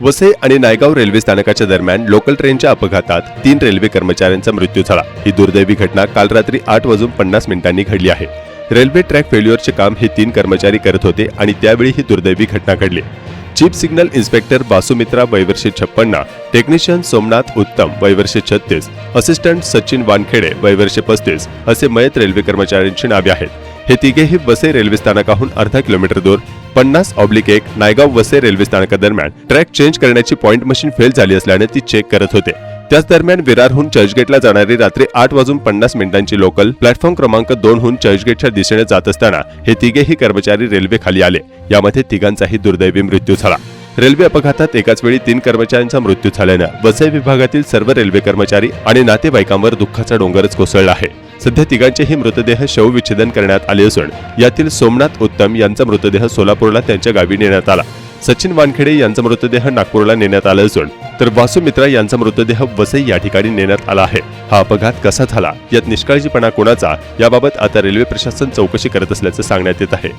वसई आणि नायगाव रेल्वे स्थानकाच्या दरम्यान लोकल ट्रेनच्या अपघातात तीन रेल्वे कर्मचाऱ्यांचा मृत्यू झाला. ही दुर्दैवी घटना काल रात्री आठ वाजून पन्नास मिनिटांनी घडली आहे. रेल्वे ट्रॅक फेल्युअरचे काम हे तीन कर्मचारी करत होते आणि त्यावेळी ही दुर्दैवी घटना घडली. चीफ सिग्नल इन्स्पेक्टर बासुमित्रा वयवर्षे छप्पन्न टेक्निशियन सोमनाथ उत्तम वयवर्षे छत्तीस असिस्टंट सचिन वानखेडे वयवर्षे पस्तीस असे मयत रेल्वे कर्मचाऱ्यांची नावे आहेत. हे तिघेही वसे रेल्वे स्थानकाहून अर्धा किलोमीटर दूर. पन्नास ऑब्लिक एक नायगाव वसे रेल्वे स्थानकादरम्यान ट्रॅक चेंज करण्याची पॉइंट मशीन फेल झाली असल्याने ती चेक करत होते. त्याच दरम्यान विरारहून चर्चगेटला जाणारी रात्री आठ वाजून पन्नास मिनिटांची लोकल प्लॅटफॉर्म क्रमांक दोन हून चर्चगेटच्या दिशेने जात असताना हे तिघेही कर्मचारी रेल्वे खाली आले. यामध्ये तिघांचाही दुर्दैवी मृत्यू झाला. रेल्वे अपघातात एकाच वेळी तीन कर्मचाऱ्यांचा मृत्यू झाल्यानं वसई विभागातील सर्व रेल्वे कर्मचारी आणि नातेवाईकांवर दुःखाचा डोंगरच कोसळला आहे. सध्या तिघांचेही मृतदेह शवविच्छेदन करण्यात आले असून यातील सोमनाथ उत्तम यांचा मृतदेह सोलापूरला त्यांच्या गावी नेण्यात आला. सचिन वानखेडे यांचा मृतदेह नागपूरला नेण्यात आला असून तर वासू मित्रा यांचा मृतदेह वसई या ठिकाणी नेण्यात आला आहे. हा अपघात कसा झाला? यात निष्काळजीपणा कोणाचा? याबाबत आता रेल्वे प्रशासन चौकशी करत असल्याचं सांगण्यात येत आहे.